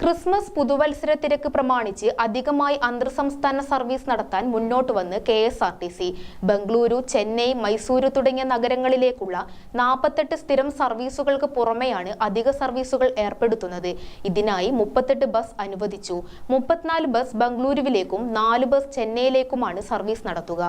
Christmas പുതുവത്സര തിരക്ക് പ്രമാണിച്ച് അധികമായി അന്തർ സംസ്ഥാന സർവീസ് നടത്താൻ മുന്നോട്ട് വന്ന് K S R T C Bengaluru Chennai Mysuru തുടങ്ങിയ നഗരങ്ങളിലേക്കുള്ള നാൽപ്പത്തെട്ട് സ്ഥിരം സർവീസുകൾക്ക് പുറമെയാണ് അധിക സർവീസുകൾ ഏർപ്പെടുത്തുന്നത്. ഇതിനായി മുപ്പത്തെട്ട് ബസ് അനുവദിച്ചു. മുപ്പത്തിനാല് ബസ് ബംഗളൂരുവിലേക്കും നാല് ബസ് ചെന്നൈയിലേക്കുമാണ് സർവീസ് നടത്തുക.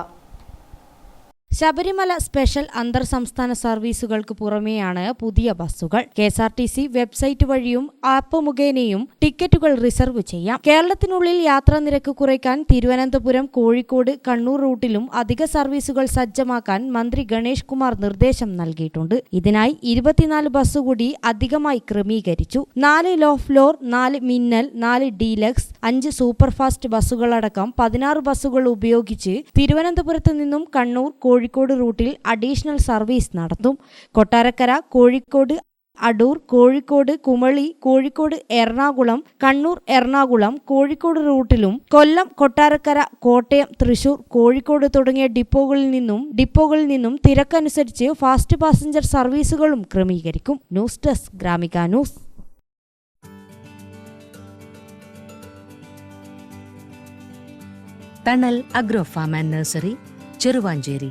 ശബരിമല സ്പെഷ്യൽ അന്തർ സംസ്ഥാന സർവീസുകൾക്ക് പുറമെയാണ് പുതിയ ബസ്സുകൾ. K S R T C website വഴിയും ആപ്പ് മുഖേനയും ടിക്കറ്റുകൾ റിസർവ് ചെയ്യാം. കേരളത്തിനുള്ളിൽ യാത്രാ നിരക്ക് കുറയ്ക്കാൻ തിരുവനന്തപുരം കോഴിക്കോട് കണ്ണൂർ റൂട്ടിലും അധിക സർവീസുകൾ സജ്ജമാക്കാൻ മന്ത്രി ഗണേഷ് കുമാർ നിർദ്ദേശം നൽകിയിട്ടുണ്ട്. ഇതിനായി ഇരുപത്തിനാല് ബസ് കൂടി അധികമായി ക്രമീകരിച്ചു. നാല് ലോ ഫ്ലോർ നാല് മിന്നൽ നാല് ഡീലക്സ് അഞ്ച് സൂപ്പർഫാസ്റ്റ് ബസ്സുകളടക്കം പതിനാറ് ബസ്സുകൾ ഉപയോഗിച്ച് തിരുവനന്തപുരത്ത് നിന്നും കണ്ണൂർ കോഴിക്കോട് റൂട്ടിൽ അഡീഷണൽ സർവീസ് നടത്തും. കൊട്ടാരക്കര കോഴിക്കോട് അടൂർ കോഴിക്കോട് കുമളി കോഴിക്കോട് എറണാകുളം കണ്ണൂർ എറണാകുളം കോഴിക്കോട് റൂട്ടിലും കൊല്ലം കൊട്ടാരക്കര കോട്ടയം തൃശൂർ കോഴിക്കോട് തുടങ്ങിയ ഡിപ്പോകളിൽ നിന്നും ഡിപ്പോകളിൽ നിന്നും തിരക്കനുസരിച്ച് ഫാസ്റ്റ് പാസഞ്ചർ സർവീസുകളും ക്രമീകരിക്കും. News desk Gramika news. Thanal agro farm and nursery Cheruvanchery.